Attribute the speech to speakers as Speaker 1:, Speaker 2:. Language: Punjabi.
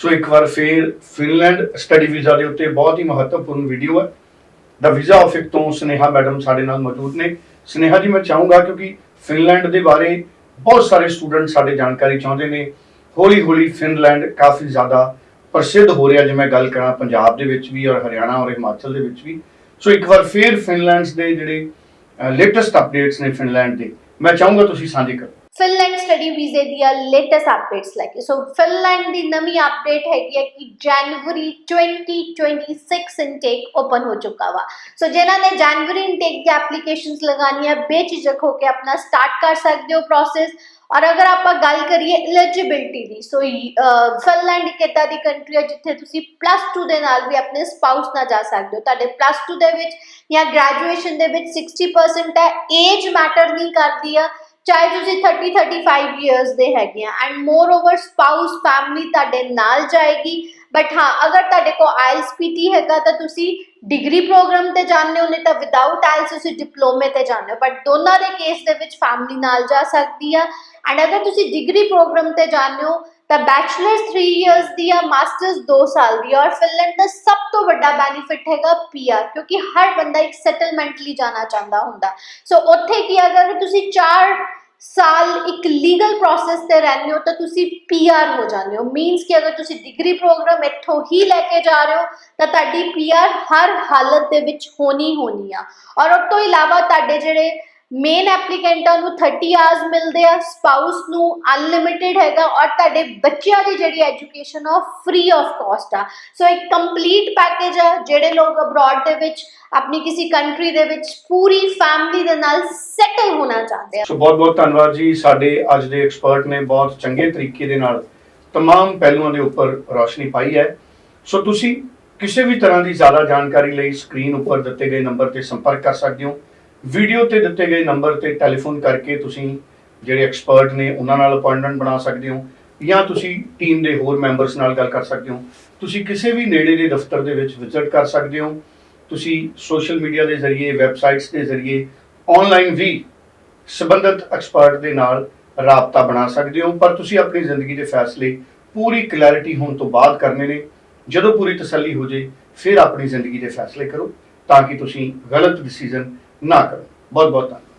Speaker 1: ਸੋ ਇੱਕ ਵਾਰ ਫੇਰ ਫਿਨਲੈਂਡ ਸਟੱਡੀ ਵੀਜ਼ਾ ਦੇ ਉੱਤੇ ਬਹੁਤ ਹੀ ਮਹੱਤਵਪੂਰਨ ਵੀਡੀਓ ਹੈ। ਦਾ ਵੀਜ਼ਾ ਆਫਿਸ ਤੋਂ ਸਨੇਹਾ ਮੈਡਮ ਸਾਡੇ ਨਾਲ ਮੌਜੂਦ ਨੇ। ਸਨੇਹਾ ਜੀ, ਮੈਂ ਚਾਹੂੰਗਾ ਕਿਉਂਕਿ ਫਿਨਲੈਂਡ ਦੇ ਬਾਰੇ ਬਹੁਤ ਸਾਰੇ ਸਟੂਡੈਂਟ ਸਾਡੇ ਜਾਣਕਾਰੀ ਚਾਹੁੰਦੇ ਨੇ। ਹੌਲੀ ਹੌਲੀ ਫਿਨਲੈਂਡ ਕਾਫੀ ਜ਼ਿਆਦਾ ਪ੍ਰਸਿੱਧ ਹੋ ਰਿਹਾ, ਜੇ ਮੈਂ ਗੱਲ ਕਰਾਂ ਪੰਜਾਬ ਦੇ ਵਿੱਚ ਵੀ ਔਰ ਹਰਿਆਣਾ ਔਰ ਹਿਮਾਚਲ ਦੇ ਵਿੱਚ ਵੀ। ਸੋ ਇੱਕ ਵਾਰ ਫੇਰ ਫਿਨਲੈਂਡਸ ਦੇ ਜਿਹੜੇ ਲੇਟੈਸਟ ਅਪਡੇਟਸ ਨੇ ਫਿਨਲੈਂਡ ਦੇ। ਮੈਂ ਚਾਹੂੰਗਾ ਤੁਸੀਂ ਸਾਂਝੇ ਕਰੋ।
Speaker 2: ਫਿਨਲੈਂਡ ਸਟੱਡੀ ਵੀਜ਼ੇ ਦੀਆਂ ਲੇਟੈਸਟ ਅਪਡੇਟਸ ਲੈ ਕੇ ਸੋ ਫਿਨਲੈਂਡ ਦੀ ਨਵੀਂ ਅਪਡੇਟ ਹੈਗੀ ਹੈ ਕਿ ਜਨਵਰੀ 2026 ਇਨਟੇਕ ਓਪਨ ਹੋ ਚੁੱਕਾ ਵਾ। ਸੋ ਜਿਨ੍ਹਾਂ ਨੇ ਜਨਵਰੀ ਇਨਟੇਕ ਦੀ ਐਪਲੀਕੇਸ਼ਨਸ ਲਗਾਉਣੀਆਂ, ਬੇਝਿਜਕ ਹੋ ਕੇ ਆਪਣਾ ਸਟਾਰਟ ਕਰ ਸਕਦੇ ਹੋ ਪ੍ਰੋਸੈਸ ਔਰ ਅਗਰ ਆਪਾਂ ਗੱਲ ਕਰੀਏ ਐਲੀਜੀਬਿਲਟੀ ਦੀ ਸੋ ਫਿਨਲੈਂਡ ਇੱਕ ਏਦਾਂ ਦੀ ਕੰਟਰੀ ਹੈ, ਜਿੱਥੇ ਤੁਸੀਂ ਪਲੱਸ 2 ਦੇ ਨਾਲ ਵੀ ਆਪਣੇ ਸਪਾਊਸ ਨਾਲ ਜਾ ਸਕਦੇ ਹੋ। ਤੁਹਾਡੇ ਪਲੱਸ 2 ਦੇ ਵਿੱਚ ਜਾਂ ਗ੍ਰੈਜੂਏਸ਼ਨ ਦੇ ਵਿੱਚ 60% ਹੈ। ਏਜ ਮੈਟਰ ਨਹੀਂ ਕਰਦੀ ਆ। ਚਾਹੇ ਤੁਸੀਂ 30 35 ਇਅਰਸ ਦੇ ਹੈਗੇ ਆ and more over spouse family ਤੁਹਾਡੇ ਨਾਲ ਜਾਏਗੀ। ਬਟ ਹਾਂ, ਅਗਰ ਤੁਹਾਡੇ ਕੋਲ ਆਇਲਸ ਪੀਟੀ ਹੈਗਾ, ਤਾਂ ਤੁਸੀਂ ਡਿਗਰੀ ਪ੍ਰੋਗਰਾਮ ਤੇ ਜਾਂਦੇ ਹੋ, ਨਹੀਂ ਤਾਂ ਵਿਦਆਊਟ ਆਇਲਸ ਤੁਸੀਂ ਡਿਪਲੋਮੇ ਤੇ ਜਾਂਦੇ ਹੋ। ਬਟ ਦੋਨਾਂ ਦੇ ਕੇਸ ਦੇ ਵਿੱਚ ਫੈਮਿਲੀ ਨਾਲ ਜਾ ਸਕਦੀ ਆ। ਐਂਡ ਅਗਰ ਤੁਸੀਂ ਡਿਗਰੀ ਪ੍ਰੋਗਰਾਮ ਤੇ ਜਾਂਦੇ ਹੋ, ਤਾਂ ਬੈਚਲਰਸ 3 ਇਅਰਸ ਦੀ ਆ ਮਾਸਟਰਸ 2 ਸਾਲ ਦੀ ਆ। ਔਰ ਫਿਨਲੈਂਡ ਦਾ ਸਭ ਤੋਂ ਵੱਡਾ ਬੈਨੀਫਿਟ ਹੈਗਾ ਪੀਆਰ ਕਿਉਂਕਿ ਹਰ ਬੰਦਾ ਇੱਕ ਸੈਟਲਮੈਂਟ ਲਈ ਜਾਣਾ ਚਾਹੁੰਦਾ ਹੁੰਦਾ। ਸੋ ਉੱਥੇ ਕੀ ਅਗਰ ਤੁਸੀਂ 4 ਸਾਲ ਇੱਕ ਲੀਗਲ ਪ੍ਰੋਸੈਸ ਤੇ ਰਹਿੰਦੇ ਹੋ ਤਾਂ ਤੁਸੀਂ ਪੀਆਰ ਹੋ ਜਾਂਦੇ ਹੋ। ਮੀਨਸ ਕਿ ਅਗਰ ਤੁਸੀਂ ਡਿਗਰੀ ਪ੍ਰੋਗਰਾਮ ਇੱਥੋਂ ਹੀ ਲੈ ਕੇ ਜਾ ਰਹੇ ਹੋ, ਤਾਂ ਤੁਹਾਡੀ ਪੀਆਰ ਹਰ ਹਾਲਤ ਦੇ ਵਿੱਚ ਹੋਣੀ ਹੋਣੀ ਆ। ਔਰ ਉਸ ਤੋਂ ਇਲਾਵਾ ਤੁਹਾਡੇ ਜਿਹੜੇ ਮੇਨ ਐਪਲੀਕੈਂਟਾਂ ਨੂੰ 30 ਆਵਰਸ ਮਿਲਦੇ ਆ ਸਪਾਊਸ ਨੂੰ ਅਨਲਿਮਿਟਿਡ ਹੈਗਾ ਔਰ ਤੁਹਾਡੇ ਬੱਚਿਆਂ ਦੀ ਜਿਹੜੀ ਐਜੂਕੇਸ਼ਨ ਆ ਫ੍ਰੀ ਆਫ ਕਾਸਟ ਆ ਸੋ ਇੱਕ ਕੰਪਲੀਟ ਪੈਕੇਜ ਆ ਜਿਹੜੇ ਲੋਕ ਅਬਰਾਡ ਦੇ ਵਿੱਚ ਆਪਣੀ ਕਿਸੇ ਕੰਟਰੀ ਦੇ ਵਿੱਚ ਪੂਰੀ ਫੈਮਿਲੀ ਦੇ ਨਾਲ ਸੈਟਲ ਹੋਣਾ ਚਾਹੁੰਦੇ ਆ
Speaker 1: ਸੋ ਬਹੁਤ ਬਹੁਤ ਧੰਨਵਾਦ ਜੀ ਸਾਡੇ ਅੱਜ ਦੇ ਐਕਸਪਰਟ ਨੇ ਬਹੁਤ ਚੰਗੇ ਤਰੀਕੇ ਦੇ ਨਾਲ तमाम ਪਹਿਲੂਆਂ ਦੇ ਉੱਪਰ ਰੌਸ਼ਨੀ ਪਾਈ ਹੈ ਸੋ ਤੁਸੀਂ ਕਿਸੇ ਵੀ ਤਰ੍ਹਾਂ ਦੀ ਜ਼ਿਆਦਾ ਜਾਣਕਾਰੀ ਲਈ ਸਕਰੀਨ ਉੱਪਰ ਦਿੱਤੇ ਗਏ ਨੰਬਰ ਤੇ ਸੰਪਰਕ ਕਰ ਸਕਦੇ ਹੋ ਵੀਡੀਓ ਤੇ ਦਿੱਤੇ ਗਏ ਨੰਬਰ ਤੇ ਟੈਲੀਫੋਨ ਕਰਕੇ ਤੁਸੀਂ ਜਿਹੜੇ ਐਕਸਪਰਟ ਨੇ ਉਹਨਾਂ ਨਾਲ ਅਪਾਇੰਟਮੈਂਟ ਬਣਾ ਸਕਦੇ ਹੋ ਜਾਂ ਤੁਸੀਂ ਟੀਮ ਦੇ ਹੋਰ ਮੈਂਬਰਸ ਨਾਲ ਗੱਲ ਕਰ ਸਕਦੇ ਹੋ। ਤੁਸੀਂ ਕਿਸੇ ਵੀ ਨੇੜੇ ਦੇ ਦਫ਼ਤਰ ਦੇ ਵਿੱਚ ਵਿਜ਼ਿਟ ਕਰ ਸਕਦੇ ਹੋ। ਤੁਸੀਂ ਸੋਸ਼ਲ ਮੀਡੀਆ ਦੇ ਜ਼ਰੀਏ, ਵੈਬਸਾਈਟਸ ਦੇ ਜ਼ਰੀਏ ਆਨਲਾਈਨ ਵੀ ਸੰਬੰਧਿਤ ਐਕਸਪਰਟ ਦੇ ਨਾਲ ਰਾਬਤਾ ਬਣਾ ਸਕਦੇ ਹੋ। ਪਰ ਤੁਸੀਂ ਆਪਣੀ ਜ਼ਿੰਦਗੀ ਦੇ ਫੈਸਲੇ ਪੂਰੀ ਕਲੈਰਿਟੀ ਹੋਣ ਤੋਂ ਬਾਅਦ ਕਰਨੇ ਨੇ। ਜਦੋਂ ਪੂਰੀ ਤਸੱਲੀ ਹੋ ਜੇ, ਫਿਰ ਆਪਣੀ ਜ਼ਿੰਦਗੀ ਦੇ ਫੈਸਲੇ ਕਰੋ ਤਾਂ ਕਿ ਤੁਸੀਂ ਗਲਤ ਡਿਸੀਜਨ ਨਾ ਕਰੋ। ਬਹੁਤ ਬਹੁਤ ਧੰਨਵਾਦ।